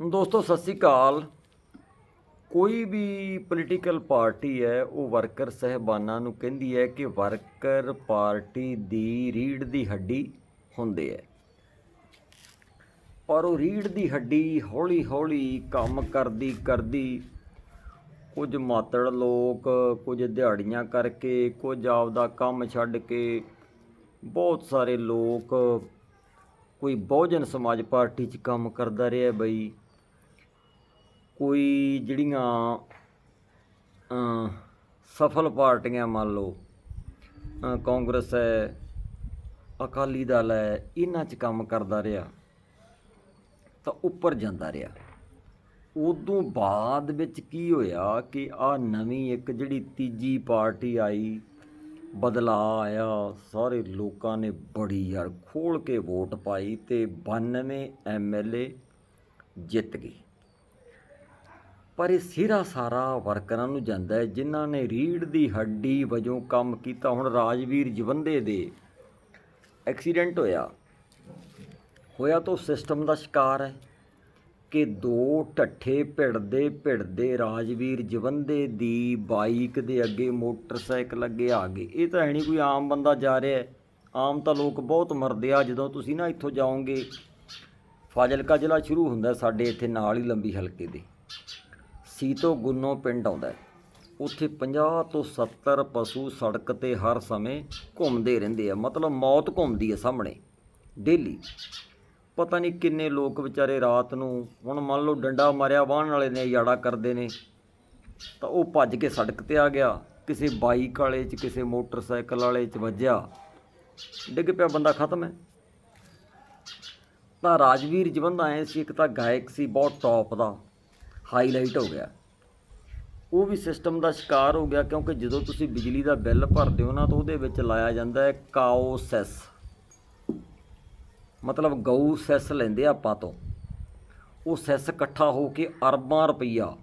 ਦੋਸਤੋ, ਸਤਿ ਸ੍ਰੀ ਅਕਾਲ। ਕੋਈ ਵੀ political party ਹੈ, ਉਹ ਵਰਕਰ ਸਹਿਬਾਨਾਂ ਨੂੰ ਕਹਿੰਦੀ ਹੈ ਕਿ ਵਰਕਰ ਪਾਰਟੀ ਦੀ ਰੀੜ ਦੀ ਹੱਡੀ ਹੁੰਦੇ ਹੈ। ਪਰ ਉਹ ਰੀੜ ਦੀ ਹੱਡੀ ਹੌਲੀ ਹੌਲੀ ਕੰਮ ਕਰਦੀ ਕਰਦੀ ਕੁਝ ਮਾਤੜ ਲੋਕ, ਕੁਝ ਦਿਹਾੜੀਆਂ ਕਰਕੇ, ਕੁਝ ਆਪਦਾ ਕੰਮ ਛੱਡ ਕੇ ਬਹੁਤ ਸਾਰੇ ਲੋਕ ਕੋਈ ਬਹੁਜਨ ਸਮਾਜ ਪਾਰਟੀ 'ਚ ਕੰਮ ਕਰਦਾ ਰਿਹਾ ਬਈ। ਕੋਈ ਜਿਹੜੀਆਂ ਸਫਲ ਪਾਰਟੀਆਂ ਮੰਨ ਲਓ ਕਾਂਗਰਸ ਹੈ, ਅਕਾਲੀ ਦਲ ਹੈ, ਇਹਨਾਂ 'ਚ ਕੰਮ ਕਰਦਾ ਰਿਹਾ, ਤਾਂ ਉੱਪਰ ਜਾਂਦਾ ਰਿਹਾ। ਉਦੋਂ ਬਾਅਦ ਵਿੱਚ ਕੀ ਹੋਇਆ ਕਿ ਆ ਨਵੀਂ ਇੱਕ ਜਿਹੜੀ ਤੀਜੀ ਪਾਰਟੀ ਆਈ, ਬਦਲਾਅ ਆਇਆ, ਸਾਰੇ ਲੋਕਾਂ ਨੇ ਬੜੀ ਯਾਰ ਖੋਲ ਕੇ ਵੋਟ ਪਾਈ ਤੇ 92 ਐਮਐਲਏ ਜਿੱਤ ਗਏ। ਪਰ ਇਹ ਸਿਰਾ ਸਾਰਾ ਵਰਕਰਾਂ ਨੂੰ ਜਾਂਦਾ ਹੈ, ਜਿਨ੍ਹਾਂ ਨੇ ਰੀੜ ਦੀ ਹੱਡੀ ਵਜੋਂ ਕੰਮ ਕੀਤਾ। ਹੁਣ ਰਾਜਵੀਰ ਜਵੰਦੇ ਦੇ ਐਕਸੀਡੈਂਟ ਹੋਇਆ। ਹੋਇਆ ਤਾਂ ਸਿਸਟਮ ਦਾ ਸ਼ਿਕਾਰ ਹੈ ਕਿ ਦੋ ਢੱਠੇ ਭਿੜਦੇ ਭਿੜਦੇ ਰਾਜਵੀਰ ਜਵੰਦੇ ਦੀ ਬਾਈਕ ਦੇ ਅੱਗੇ ਮੋਟਰਸਾਈਕਲ ਅੱਗੇ ਆ ਗਏ। ਇਹ ਤਾਂ ਹੈ ਨਹੀਂ ਕੋਈ ਆਮ ਬੰਦਾ ਜਾ ਰਿਹਾ ਆਮ ਤਾਂ ਲੋਕ ਬਹੁਤ ਮਰਦੇ ਆ। ਜਦੋਂ ਤੁਸੀਂ ਨਾ ਇੱਥੋਂ ਜਾਓਗੇ, ਫਾਜ਼ਿਲਕਾ ਜ਼ਿਲ੍ਹਾ ਸ਼ੁਰੂ ਹੁੰਦਾ ਸਾਡੇ ਇੱਥੇ ਨਾਲ ਹੀ ਲੰਬੀ ਹਲਕੇ ਦੇ। ਸੀਤੋ ਗੁੰਨੋ ਪਿੰਡ ਆਉਂਦਾ ਉੱਥੇ 50 ਤੋਂ 70 ਪਸ਼ੂ ਸੜਕ ਤੇ ਹਰ ਸਮੇਂ ਘੁੰਮਦੇ ਰਹਿੰਦੇ ਆ। ਮਤਲਬ ਮੌਤ ਘੁੰਮਦੀ ਹੈ ਸਾਹਮਣੇ ਡੇਲੀ ਪਤਾ ਨਹੀਂ ਕਿੰਨੇ ਲੋਕ ਵਿਚਾਰੇ ਰਾਤ ਨੂੰ, ਹੁਣ ਮੰਨ ਲਓ ਡੰਡਾ ਮਾਰਿਆ, ਵਾਹਣ ਵਾਲੇ ਨੇ ਯਾੜਾ ਕਰਦੇ ਨੇ, ਤਾਂ ਉਹ ਭੱਜ ਕੇ ਸੜਕ ਤੇ ਆ ਗਿਆ। ਕਿਸੇ ਬਾਈਕ ਵਾਲੇ 'ਚ, ਕਿਸੇ ਮੋਟਰਸਾਈਕਲ ਵਾਲੇ 'ਚ ਵੱਜਿਆ। ਡਿੱਗ ਪਿਆ ਬੰਦਾ ਖਤਮ ਹੈ। ਤਾਂ ਰਾਜਵੀਰ ਜਵੰਦਾ ਐ ਸੀ, ਇੱਕ ਤਾਂ ਗਾਇਕ ਸੀ, ਬਹੁਤ ਟੌਪ ਦਾ। ਹਾਈਲਾਈਟ ਹੋ ਗਿਆ। ਉਹ ਵੀ ਸਿਸਟਮ ਦਾ ਸ਼ਿਕਾਰ ਹੋ ਗਿਆ ਕਿਉਂਕਿ ਜਦੋਂ ਤੁਸੀਂ ਬਿਜਲੀ ਦਾ ਬਿੱਲ ਭਰਦੇ ਹੋ ਨਾ ਤਾਂ ਉਹਦੇ ਵਿੱਚ ਲਾਇਆ ਜਾਂਦਾ ਹੈ ਕਾਓ ਸੈਸ ਮਤਲਬ ਗਊ ਸੈਸ ਲੈਂਦੇ ਆ ਆਪਾਂ ਤੋਂ। ਉਹ ਸੈਸ ਇਕੱਠਾ ਹੋ ਕੇ ਅਰਬਾਂ ਰੁਪਈਆ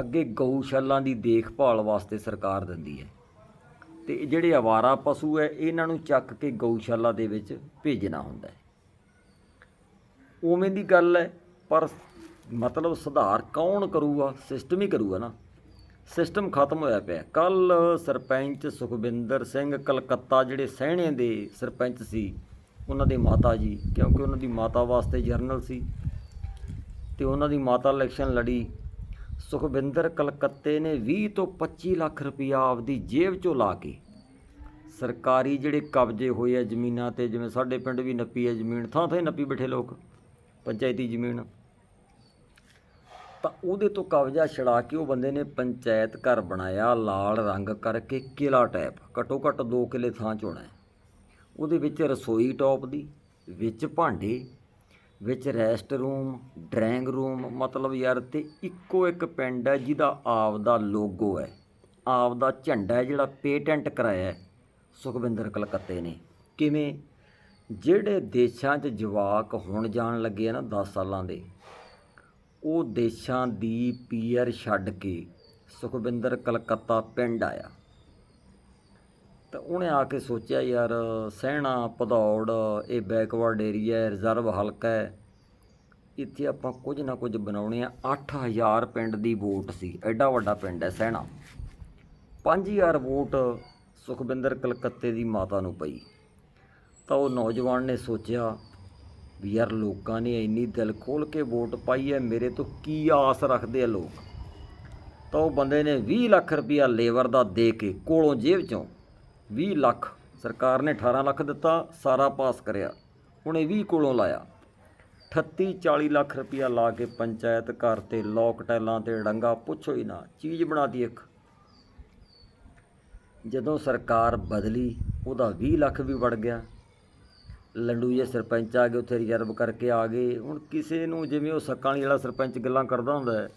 ਅੱਗੇ ਗਊਸ਼ਾਲਾਂ ਦੀ ਦੇਖਭਾਲ ਵਾਸਤੇ ਸਰਕਾਰ ਦਿੰਦੀ ਹੈ। ਤੇ ਜਿਹੜੇ ਆਵਾਰਾ ਪਸ਼ੂ ਹੈ, ਇਹਨਾਂ ਨੂੰ ਚੱਕ ਕੇ ਗਊਸ਼ਾਲਾ ਦੇ ਵਿੱਚ ਭੇਜਣਾ ਹੁੰਦਾ ਹੈ। ਉਵੇਂ ਦੀ ਗੱਲ ਹੈ, ਪਰ ਮਤਲਬ ਸੁਧਾਰ ਕੌਣ ਕਰੂਗਾ? ਸਿਸਟਮ ਹੀ ਕਰੂਗਾ ਨਾ। ਸਿਸਟਮ ਖਤਮ ਹੋਇਆ ਪਿਆ। ਕੱਲ ਸਰਪੰਚ ਸੁਖਵਿੰਦਰ ਸਿੰਘ ਕਲਕੱਤਾ, ਜਿਹੜੇ ਸਹਿਣੇ ਦੇ ਸਰਪੰਚ ਸੀ, ਉਹਨਾਂ ਦੇ ਮਾਤਾ ਜੀ, ਕਿਉਂਕਿ ਉਹਨਾਂ ਦੀ ਮਾਤਾ ਵਾਸਤੇ ਜਰਨਲ ਸੀ, ਤੇ ਉਹਨਾਂ ਦੀ ਮਾਤਾ ਇਲੈਕਸ਼ਨ ਲੜੀ। ਸੁਖਵਿੰਦਰ ਕਲਕੱਤੇ ਨੇ 20 ਤੋਂ 25 ਲੱਖ ਰੁਪਇਆ ਆਪਦੀ ਜੇਬ ਚੋਂ ਲਾ ਕੇ ਸਰਕਾਰੀ ਜਿਹੜੇ ਕਬਜ਼ੇ ਹੋਏ ਆ ਜ਼ਮੀਨਾਂ ਤੇ, ਜਿਵੇਂ ਸਾਡੇ ਪਿੰਡ ਵੀ ਨੱਪੀ ਹੈ ਜ਼ਮੀਨ ਥਾਂ ਥਾਂ ਨੱਪੀ ਬੈਠੇ ਲੋਕ, ਪੰਚਾਇਤੀ ਜ਼ਮੀਨ। ਤਾਂ ਉਹਦੇ ਤੋਂ ਕਬਜ਼ਾ ਛੜਾ ਕੇ ਉਹ ਬੰਦੇ ਨੇ ਪੰਚਾਇਤ ਘਰ ਬਣਾਇਆ, ਲਾਲ ਰੰਗ ਕਰਕੇ ਕਿਲਾ ਟਾਈਪ ਘੱਟੋ ਘੱਟ 2 ਕਿਲੇ ਥਾਂ ਚੋਣਾ ਹੈ। ਉਹਦੇ ਵਿੱਚ ਰਸੋਈ ਟੌਪ ਦੀ, ਵਿੱਚ ਭਾਂਡੇ, ਵਿੱਚ ਰੈਸਟ ਰੂਮ ਡਰਾਇੰਗ ਰੂਮ ਮਤਲਬ ਯਾਰ ਤੇ ਇੱਕੋ ਇੱਕ ਪਿੰਡ ਹੈ ਜਿਹਦਾ ਆਪ ਦਾ ਲੋਗੋ ਹੈ। ਆਪ ਦਾ ਝੰਡਾ ਹੈ ਜਿਹੜਾ ਪੇਟੈਂਟ ਕਰਾਇਆ ਸੁਖਵਿੰਦਰ ਕਲਕੱਤੇ ਨੇ। ਕਿਵੇਂ? ਜਿਹੜੇ ਦੇਸ਼ਾਂ 'ਚ ਜਵਾਕ ਹੁਣ ਜਾਣ ਲੱਗੇ ਆ ਨਾ 10 ਸਾਲਾਂ ਦੇ ਉਹ ਦੇਸ਼ਾਂ ਦੀ ਪੀਅਰ ਛੱਡ ਕੇ ਸੁਖਵਿੰਦਰ ਕਲਕੱਤਾ ਪਿੰਡ ਆਇਆ। ਤਾਂ ਉਹਨੇ ਆ ਕੇ ਸੋਚਿਆ, ਯਾਰ, ਸਹਿਣਾ, ਭਦੌੜ, ਇਹ ਬੈਕਵਰਡ ਏਰੀਆ ਹੈ, ਰਿਜ਼ਰਵ ਹਲਕਾ ਹੈ। ਇੱਥੇ ਆਪਾਂ ਕੁਝ ਨਾ ਕੁਝ ਬਣਾਉਣੇ ਆ। 8000 ਪਿੰਡ ਦੀ ਵੋਟ ਸੀ। ਐਡਾ ਵੱਡਾ ਪਿੰਡ ਹੈ ਸਹਿਣਾ। 5000 ਵੋਟ ਸੁਖਵਿੰਦਰ ਕਲਕੱਤੇ ਦੀ ਮਾਤਾ ਨੂੰ ਪਈ। ਤਾਂ ਉਹ ਨੌਜਵਾਨ ਨੇ ਸੋਚਿਆ ਵੀ ਯਾਰ ਲੋਕਾਂ ਨੇ ਇੰਨੀ ਦਿਲ ਖੋਲ ਕੇ ਵੋਟ ਪਾਈ ਹੈ, ਮੇਰੇ ਤੋਂ ਕੀ ਆਸ ਰੱਖਦੇ ਆ ਲੋਕ? ਤਾਂ ਉਹ ਬੰਦੇ ਨੇ 20 ਲੱਖ ਰੁਪਇਆ ਲੇਬਰ ਦਾ ਦੇ ਕੇ ਕੋਲੋਂ ਜੇਬ ਚੋਂ 20 ਲੱਖ ਸਰਕਾਰ ਨੇ 18 ਲੱਖ ਦਿੱਤਾ, ਸਾਰਾ ਪਾਸ ਕਰਿਆ। ਉਹਨੇ 20 ਕੋਲੋਂ ਲਾਇਆ। 38 40 ਲੱਖ ਰੁਪਇਆ ਲਾ ਕੇ ਪੰਚਾਇਤ ਘਰ ਤੇ ਲੋਕ ਟੈਲਾਂ ਤੇ ਡੰਗਾ, ਪੁੱਛੋ ਹੀ ਨਾ, ਚੀਜ਼ ਬਣਾਤੀ ਇੱਕ। ਜਦੋਂ ਸਰਕਾਰ ਬਦਲੀ, ਉਹਦਾ 20 ਲੱਖ ਵੀ ਵੜ ਗਿਆ। ਲੰਡੂ ਜੇ ਸਰਪੰਚ ਆ ਗਏ, ਉੱਥੇ ਰਿਜ਼ਰਵ ਕਰਕੇ ਆ ਗਏ। ਹੁਣ ਕਿਸੇ ਨੂੰ ਜਿਵੇਂ ਉਹ ਸੱਕਾਂ ਵਾਲੀ ਵਾਲਾ ਸਰਪੰਚ ਗੱਲਾਂ ਕਰਦਾ ਹੁੰਦਾ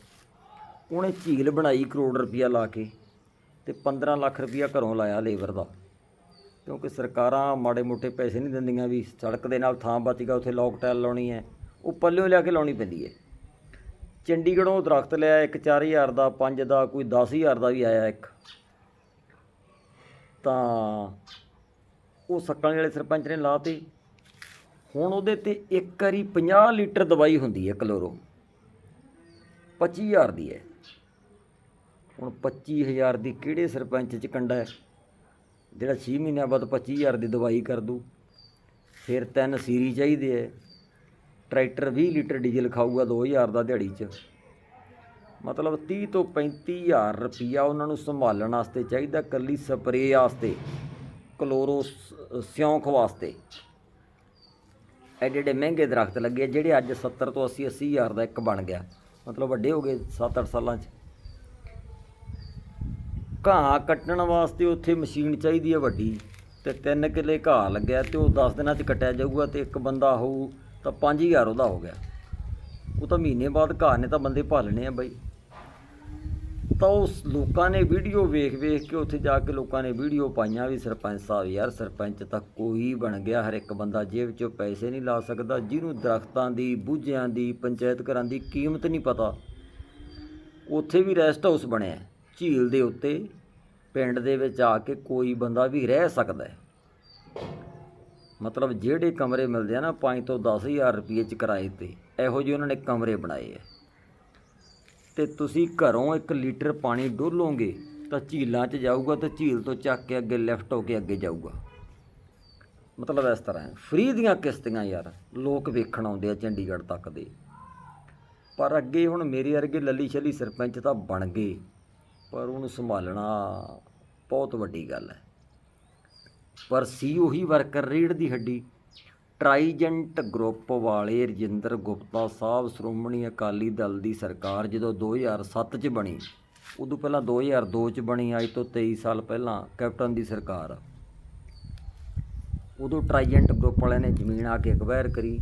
ਉਹਨੇ ਝੀਲ ਬਣਾਈ ਕਰੋੜ ਰੁਪਇਆ ਲਾ ਕੇ ਤੇ 15 ਲੱਖ ਰੁਪਇਆ ਘਰੋਂ ਲਾਇਆ ਲੇਬਰ ਦਾ। ਕਿਉਂਕਿ ਸਰਕਾਰਾਂ ਮਾੜੇ ਮੋਟੇ ਪੈਸੇ ਨਹੀਂ ਦਿੰਦੀਆਂ ਵੀ ਸੜਕ ਦੇ ਨਾਲ ਥਾਂ ਬਚ ਗਿਆ, ਉੱਥੇ ਲੋਕ ਟੈਲ ਲਾਉਣੀ ਹੈ, ਉਹ ਪੱਲਿਓ ਲਿਆ ਕੇ ਲਾਉਣੀ ਪੈਂਦੀ ਹੈ। ਚੰਡੀਗੜ੍ਹੋਂ ਦਰਖਤ ਲਿਆ, ਇੱਕ 4000 ਦਾ 5 ਦਾ, ਕੋਈ 10000 ਦਾ ਵੀ ਆਇਆ ਇੱਕ। ਤਾਂ ਉਹ ਸੱਕਾਂ ਵਾਲੇ ਸਰਪੰਚ ਨੇ ਲਾਤੇ ਹੁਣ ਉਹਦੇ ਤੇ ਇੱਕ ਵਾਰੀ 50 ਲੀਟਰ ਦਵਾਈ ਹੁੰਦੀ ਹੈ ਕਲੋਰੋ। 25000 ਦੀ ਹੈ। ਹੁਣ 25000 ਦੀ ਕਿਹੜੇ ਸਰਪੰਚ ਚ ਕੰਡਾ ਹੈ? ਜਿਹੜਾ 6 ਮਹੀਨਿਆਂ ਬਾਅਦ 25000 ਦੀ ਦਵਾਈ ਕਰ ਦੂ। ਫਿਰ ਤਿੰਨ ਸੀਰੀ ਚਾਹੀਦੇ ਹੈ। ਟਰੈਕਟਰ 20 ਲੀਟਰ ਡੀਜ਼ਲ ਖਾਊਗਾ 2000 ਦਾ ਦਿਹਾੜੀ 'ਚ। ਮਤਲਬ 30 ਤੋਂ 35000 ਰੁਪਈਆ ਉਹਨਾਂ ਨੂੰ ਸੰਭਾਲਣ ਵਾਸਤੇ ਚਾਹੀਦਾ ਕੱਲੀ ਸਪਰੇਅ ਵਾਸਤੇ, ਕਲੋਰੋ ਸਿਉਂਖ ਵਾਸਤੇ। ਐਡੇ ਐਡੇ ਮਹਿੰਗੇ ਦਰਖਤ ਲੱਗੇ ਜਿਹੜੇ ਅੱਜ 70 ਤੋਂ 80 80000 ਦਾ ਇੱਕ ਬਣ ਗਿਆ। ਮਤਲਬ ਵੱਡੇ ਹੋ ਗਏ 7-8 ਸਾਲਾਂ 'ਚ। ਘਾਹ ਕੱਟਣ ਵਾਸਤੇ ਉੱਥੇ ਮਸ਼ੀਨ ਚਾਹੀਦੀ ਹੈ ਵੱਡੀ, ਤੇ 3 ਕਿੱਲੇ ਘਾਹ ਲੱਗਿਆ ਤੇ ਉਹ 10 ਦਿਨਾਂ 'ਚ ਕੱਟਿਆ ਜਾਊਗਾ ਤੇ ਇੱਕ ਬੰਦਾ ਹੋਊ ਤਾਂ 5000 ਉਹਦਾ ਹੋ ਗਿਆ। ਉਹ ਤਾਂ ਮਹੀਨੇ ਬਾਅਦ ਘਾਹ ਨੇ ਤਾਂ ਬੰਦੇ ਭਾਲਣੇ ਆ ਬਾਈ। ਤਾਂ ਉਸ ਲੋਕਾਂ ਨੇ ਵੀਡੀਓ ਵੇਖ ਵੇਖ ਕੇ ਉੱਥੇ ਜਾ ਕੇ ਲੋਕਾਂ ਨੇ ਵੀਡੀਓ ਪਾਈਆਂ ਵੀ ਸਰਪੰਚ ਸਾਹਿਬ ਯਾਰ ਸਰਪੰਚ ਤਾਂ ਕੋਈ ਬਣ ਗਿਆ, ਹਰ ਇੱਕ ਬੰਦਾ ਜੇਬ 'ਚੋਂ ਪੈਸੇ ਨਹੀਂ ਲਾ ਸਕਦਾ, ਜਿਹਨੂੰ ਦਰਖਤਾਂ ਦੀ, ਬੂਝਿਆਂ ਦੀ, ਪੰਚਾਇਤ ਘਰਾਂ ਦੀ ਕੀਮਤ ਨਹੀਂ ਪਤਾ। ਉੱਥੇ ਵੀ ਰੈਸਟ ਹਾਊਸ ਬਣਿਆ, ਝੀਲ ਦੇ ਉੱਤੇ, ਪਿੰਡ ਦੇ ਵਿੱਚ ਆ ਕੇ ਕੋਈ ਬੰਦਾ ਵੀ ਰਹਿ ਸਕਦਾ ਹੈ। ਮਤਲਬ ਜਿਹੜੇ ਕਮਰੇ ਮਿਲਦੇ ਆ ਨਾ 5 ਤੋਂ 10000 ਰੁਪਏ ਚ ਕਿਰਾਏ ਤੇ, ਇਹੋ ਜਿਹੇ ਉਹਨਾਂ ਨੇ ਕਮਰੇ ਬਣਾਏ ਆ। ਤੇ ਤੁਸੀਂ ਘਰੋਂ 1 ਲੀਟਰ ਪਾਣੀ ਡੋਲੋਗੇ ਤਾਂ ਝੀਲਾਂ 'ਚ ਜਾਊਗਾ ਤਾਂ ਝੀਲ ਤੋਂ ਚੱਕ ਕੇ ਅੱਗੇ ਲੈਫਟ ਹੋ ਕੇ ਅੱਗੇ ਜਾਊਗਾ। ਮਤਲਬ ਇਸ ਤਰ੍ਹਾਂ ਹੈ। ਫ੍ਰੀ ਦੀਆਂ ਕਿਸ਼ਤੀਆਂ ਯਾਰ, ਲੋਕ ਵੇਖਣ ਆਉਂਦੇ ਆ ਚੰਡੀਗੜ੍ਹ ਤੱਕ ਦੇ। ਪਰ ਅੱਗੇ ਹੁਣ ਮੇਰੇ ਵਰਗੇ ਲੱਲੀ ਛਲੀ ਸਰਪੰਚ ਤਾਂ ਬਣ ਗਏ। ਪਰ ਉਹਨੂੰ ਸੰਭਾਲਣਾ ਬਹੁਤ ਵੱਡੀ ਗੱਲ ਹੈ। ਪਰ ਸੀ ਉਹੀ ਵਰਕਰ ਰੀੜ ਦੀ ਹੱਡੀ। ਟਰਾਈਜੈਂਟ ਗਰੁੱਪ ਵਾਲੇ ਰਜਿੰਦਰ ਗੁਪਤਾ ਸਾਹਿਬ, ਸ਼੍ਰੋਮਣੀ ਅਕਾਲੀ ਦਲ ਦੀ ਸਰਕਾਰ ਜਦੋਂ 2007 ਚ ਬਣੀ, ਉਦੋਂ ਪਹਿਲਾਂ 2002 ਚ ਬਣੀ, ਅੱਜ ਤੋਂ 23 ਸਾਲ ਪਹਿਲਾਂ ਕੈਪਟਨ ਦੀ ਸਰਕਾਰ। ਉਦੋਂ ਟਰਾਈਜੈਂਟ ਗਰੁੱਪ ਵਾਲਿਆਂ ਨੇ ਜ਼ਮੀਨ ਆ ਕੇ ਅਕਵਾਇਰ ਕਰੀ,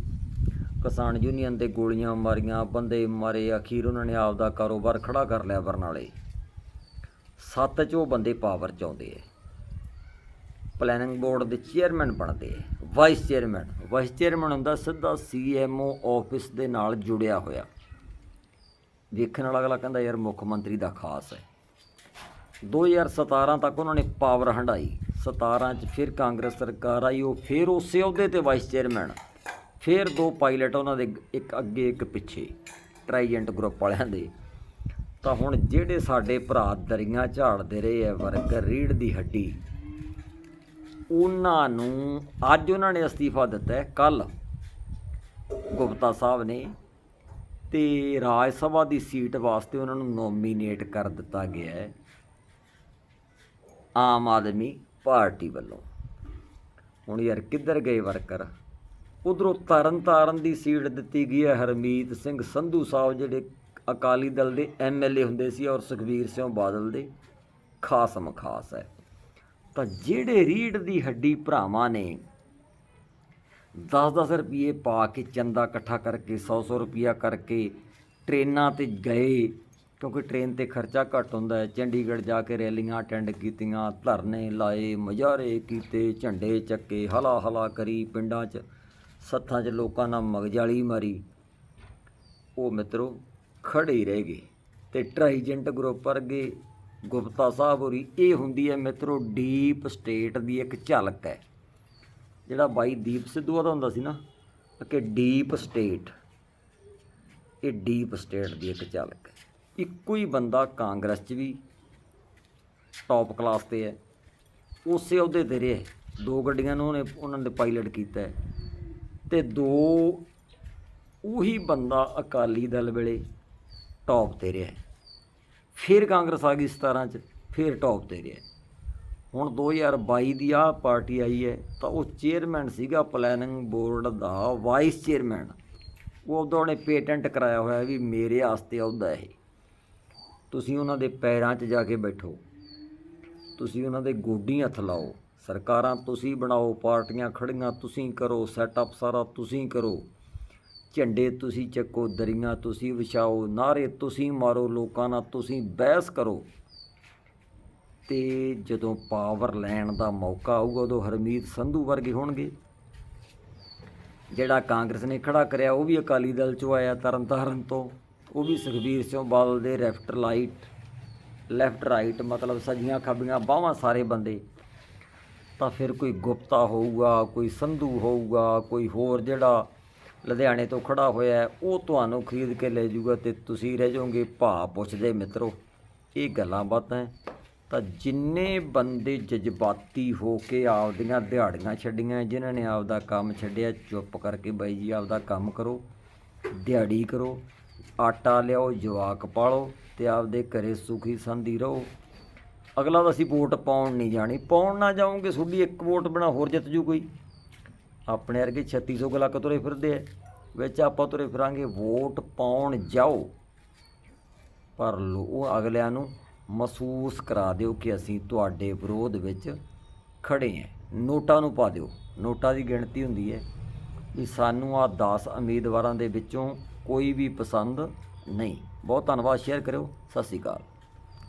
ਕਿਸਾਨ ਯੂਨੀਅਨ ਦੇ ਗੋਲੀਆਂ ਮਾਰੀਆਂ, ਬੰਦੇ ਮਾਰੇ, ਅਖੀਰ ਉਹਨਾਂ ਨੇ ਆਪਦਾ ਕਾਰੋਬਾਰ ਖੜਾ ਕਰ ਲਿਆ ਬਰਨਾਲੇ ਸੱਤ ਚ ਉਹ ਬੰਦੇ ਪਾਵਰ ਚ ਆਉਂਦੇ ਐ ਪਲੈਨਿੰਗ ਬੋਰਡ ਦੇ ਚੇਅਰਮੈਨ ਬਣਦੇ ਵਾਈਸ ਚੇਅਰਮੈਨ ਵਾਈਸ ਚੇਅਰਮੈਨ ਹੁੰਦਾ ਸਿੱਧਾ ਸੀਐਮਓ ਆਫਿਸ ਦੇ ਨਾਲ ਜੁੜਿਆ ਹੋਇਆ। ਵੇਖਣ ਵਾਲਾ ਅਗਲਾ ਕਹਿੰਦਾ, ਯਾਰ ਮੁੱਖ ਮੰਤਰੀ ਦਾ ਖਾਸ ਹੈ। 2017 ਤੱਕ ਉਹਨਾਂ ਨੇ ਪਾਵਰ ਹੰਡਾਈ। 17 ਚ ਫਿਰ ਕਾਂਗਰਸ ਸਰਕਾਰ ਆਈ, ਉਹ ਫਿਰ ਉਸੇ ਅਹੁਦੇ ਤੇ ਵਾਈਸ ਚੇਅਰਮੈਨ ਫਿਰ ਦੋ ਪਾਇਲਟ ਉਹਨਾਂ ਦੇ ਇੱਕ ਅੱਗੇ, ਇੱਕ ਪਿੱਛੇ ਟਰਾਈਜੈਂਟ ਗਰੁੱਪ ਵਾਲਿਆਂ ਦੇ। ਤਾਂ ਹੁਣ ਜਿਹੜੇ ਸਾਡੇ ਭਰਾ ਦਰੀਆਂ ਝਾੜਦੇ ਰਹੇ ਐ ਵਰਗ ਰੀੜ ਦੀ ਹੱਡੀ ਉਹਨਾਂ ਨੂੰ ਅੱਜ ਉਹਨਾਂ ਨੇ ਅਸਤੀਫਾ ਦਿੱਤਾ ਹੈ ਕੱਲ ਗੁਪਤਾ ਸਾਹਿਬ ਨੇ ਤੇ ਰਾਜ ਸਭਾ ਦੀ ਸੀਟ ਵਾਸਤੇ ਉਹਨਾਂ ਨੂੰ ਨੋਮੀਨੇਟ ਕਰ ਦਿੱਤਾ ਗਿਆ ਹੈ ਆਮ ਆਦਮੀ ਪਾਰਟੀ ਵੱਲੋਂ। ਹੁਣ ਯਾਰ ਕਿੱਧਰ ਗਏ ਵਰਕਰ? ਉਧਰੋਂ ਤਰਨ ਤਾਰਨ ਦੀ ਸੀਟ ਦਿੱਤੀ ਗਈ ਹੈ ਹਰਮੀਤ ਸਿੰਘ ਸੰਧੂ ਸਾਹਿਬ, ਜਿਹੜੇ ਅਕਾਲੀ ਦਲ ਦੇ ਐਮਐਲਏ ਹੁੰਦੇ ਸੀ ਔਰ ਸੁਖਬੀਰ ਸਿੰਘ ਬਾਦਲ ਦੇ ਖਾਸ ਮਖਾਸ ਹੈ। ਤਾਂ ਜਿਹੜੇ ਰੀੜ ਦੀ ਹੱਡੀ ਭਰਾਵਾਂ ਨੇ 10-10 ਰੁਪਏ ਪਾ ਕੇ ਚੰਦਾ ਇਕੱਠਾ ਕਰਕੇ 100-100 ਰੁਪਿਆ ਕਰਕੇ ਟ੍ਰੇਨਾਂ ਤੇ ਗਏ, ਕਿਉਂਕਿ ਟ੍ਰੇਨ ਤੇ ਖਰਚਾ ਘੱਟ ਹੁੰਦਾ ਹੈ। ਚੰਡੀਗੜ੍ਹ ਜਾ ਕੇ ਰੈਲੀਆਂ ਅਟੈਂਡ ਕੀਤੀਆਂ, ਧਰਨੇ ਲਾਏ, ਮੁਜ਼ਾਹਰੇ ਕੀਤੇ, ਝੰਡੇ ਚੱਕੇ ਹਲਾ ਹਲਾ ਕਰੀ, ਪਿੰਡਾਂ 'ਚ ਸੱਥਾਂ 'ਚ ਲੋਕਾਂ ਨਾਲ ਮਗਜਾਲੀ ਮਾਰੀ। ਉਹ ਮਿੱਤਰੋ ਖੜੇ ਹੀ ਰਹਿ ਗਏ ਤੇ ਟ੍ਰਾਈਜੈਂਟ ਗਰੁੱਪ ਵਰਗੇ ਗੁਪਤਾ ਸਾਹਿਬ ਹੋਰੀ, ਇਹ ਹੁੰਦੀ ਹੈ ਮਿੱਤਰੋ ਡੀਪ ਸਟੇਟ ਦੀ ਇੱਕ ਝਲਕ ਹੈ। ਜਿਹੜਾ ਬਾਈ ਦੀਪ ਸਿੱਧੂ ਦਾ ਹੁੰਦਾ ਸੀ ਨਾ, ਕਿ ਡੀਪ ਸਟੇਟ, ਇਹ ਡੀਪ ਸਟੇਟ ਦੀ ਇੱਕ ਝਲਕ ਹੈ। ਇੱਕੋ ਹੀ ਬੰਦਾ ਕਾਂਗਰਸ 'ਚ ਵੀ ਟੌਪ ਕਲਾਸ ਤੇ ਹੈ। ਉਸੇ ਅਹੁਦੇ ਤੇ ਰਿਹਾ ਦੋ ਗੱਡੀਆਂ ਨੂੰ ਉਹਨੇ, ਉਹਨਾਂ ਨੇ ਪਾਇਲਟ ਕੀਤਾ ਹੈ। ਤੇ ਦੋ ਉਹੀ ਬੰਦਾ ਅਕਾਲੀ ਦਲ ਵੇਲੇ ਟੌਪ ਤੇ ਰਿਹਾ ਫਿਰ ਕਾਂਗਰਸ ਆ ਗਈ 17 ਚ, ਫਿਰ ਟੌਪ ਤੇ ਰਿਹਾ ਹੁਣ 2022 ਦੀ ਆ ਪਾਰਟੀ ਆਈ ਹੈ, ਤਾਂ ਉਹ ਚੇਅਰਮੈਨ ਸੀਗਾ ਪਲੈਨਿੰਗ ਬੋਰਡ ਦਾ ਵਾਈਸ ਚੇਅਰਮੈਨ ਉਹ ਉਦੋਂ ਉਹਨੇ ਪੇਟੈਂਟ ਕਰਾਇਆ ਹੋਇਆ ਵੀ ਮੇਰੇ ਵਾਸਤੇ ਅਹੁਦਾ ਇਹ। ਤੁਸੀਂ ਉਹਨਾਂ ਦੇ ਪੈਰਾਂ 'ਚ ਜਾ ਕੇ ਬੈਠੋ। ਤੁਸੀਂ ਉਹਨਾਂ ਦੇ ਗੋਡੀ ਹੱਥ ਲਾਓ। ਸਰਕਾਰਾਂ ਤੁਸੀਂ ਬਣਾਓ, ਪਾਰਟੀਆਂ ਖੜੀਆਂ ਤੁਸੀਂ ਕਰੋ ਸੈਟਅਪ ਸਾਰਾ ਤੁਸੀਂ ਕਰੋ। ਝੰਡੇ ਤੁਸੀਂ ਚੱਕੋ, ਦਰੀਆਂ ਤੁਸੀਂ ਵਿਛਾਓ, ਨਾਰੇ ਤੁਸੀਂ ਮਾਰੋ, ਲੋਕਾਂ ਨਾਲ ਤੁਸੀਂ ਬਹਿਸ ਕਰੋ। ਤੇ ਜਦੋਂ ਪਾਵਰ ਲੈਣ ਦਾ ਮੌਕਾ ਆਊਗਾ, ਉਦੋਂ ਹਰਮੀਤ ਸੰਧੂ ਵਰਗੇ ਹੋਣਗੇ। ਜਿਹੜਾ ਕਾਂਗਰਸ ਨੇ ਖੜਾ ਕਰਿਆ, ਉਹ ਵੀ ਅਕਾਲੀ ਦਲ ਚੋਂ ਆਇਆ ਤਰਨਤਾਰਨ ਤੋਂ। ਉਹ ਵੀ ਸੁਖਬੀਰ ਸਿੰਘ ਬਾਦਲ ਦੇ ਲੈਫਟ ਲਾਈਟ ਲੈਫਟ ਰਾਈਟ ਮਤਲਬ ਸਜੀਆਂ ਖੱਬੀਆਂ ਬਾਹਾਂ ਸਾਰੇ ਬੰਦੇ। ਤਾਂ ਫਿਰ ਕੋਈ ਗੁਪਤਾ ਹੋਊਗਾ, ਕੋਈ ਸੰਧੂ ਹੋਊਗਾ, ਕੋਈ ਹੋਰ ਜਿਹੜਾ ਲੁਧਿਆਣੇ ਤੋਂ ਖੜਾ ਹੋਇਆ ਉਹ ਤੁਹਾਨੂੰ ਖਰੀਦ ਕੇ ਲੈ ਜਾਊਗਾ ਤੇ ਤੁਸੀਂ ਰਹਿ ਜਾਓਗੇ ਭਾ ਪੁੱਛਦੇ ਮਿੱਤਰੋ। ਇਹ ਗੱਲਾਂ ਬਾਤਾਂ ਤਾਂ ਜਿੰਨੇ ਬੰਦੇ ਜਜ਼ਬਾਤੀ ਹੋ ਕੇ ਆਪਦੀਆਂ ਦਿਹਾੜੀਆਂ ਛੱਡੀਆਂ, ਜਿਨ੍ਹਾਂ ਨੇ ਆਪਦਾ ਕੰਮ ਛੱਡਿਆ, ਚੁੱਪ ਕਰਕੇ ਬਾਈ ਜੀ ਆਪਦਾ ਕੰਮ ਕਰੋ, ਦਿਹਾੜੀ ਕਰੋ, ਆਟਾ ਲਿਆਓ, ਜਵਾਕ ਪਾਲੋ ਤੇ ਆਪਦੇ ਘਰੇ ਸੁਖੀ ਸੰਧੀ ਰਹੋ। ਅਗਲਾ ਤਾਂ ਅਸੀਂ ਵੋਟ ਪਾਉਣ ਨਹੀਂ ਜਾਣੀ। ਪਾਉਣ ਨਾ ਜਾਓਗੇ, ਤੁਹਾਡੀ ਇੱਕ ਵੋਟ ਬਣਾ ਹੋਰ ਜਿੱਤ ਜੂ ਕੋਈ। ਆਪਣੇ ਵਰਗੇ 3600 ਕੁ ਲੱਖ ਤੁਰੇ ਫਿਰਦੇ ਆ। ਵਿੱਚ ਆਪਾਂ ਤੁਰੇ ਫਿਰਾਂਗੇ, ਵੋਟ ਪਾਉਣ ਜਾਓ। ਪਰ ਉਹ ਅਗਲਿਆਂ ਨੂੰ ਮਹਿਸੂਸ ਕਰਾ ਦਿਓ ਕਿ ਅਸੀਂ ਤੁਹਾਡੇ ਵਿਰੋਧ ਵਿੱਚ ਖੜੇ ਹਾਂ ਨੋਟਾਂ ਨੂੰ ਪਾ ਦਿਓ। ਨੋਟਾਂ ਦੀ ਗਿਣਤੀ ਹੁੰਦੀ ਹੈ ਵੀ ਸਾਨੂੰ ਆ 10 ਉਮੀਦਵਾਰਾਂ ਦੇ ਵਿੱਚੋਂ ਕੋਈ ਵੀ ਪਸੰਦ ਨਹੀਂ। ਬਹੁਤ ਧੰਨਵਾਦ, ਸ਼ੇਅਰ ਕਰਿਓ। ਸਤਿ ਸ਼੍ਰੀ ਅਕਾਲ।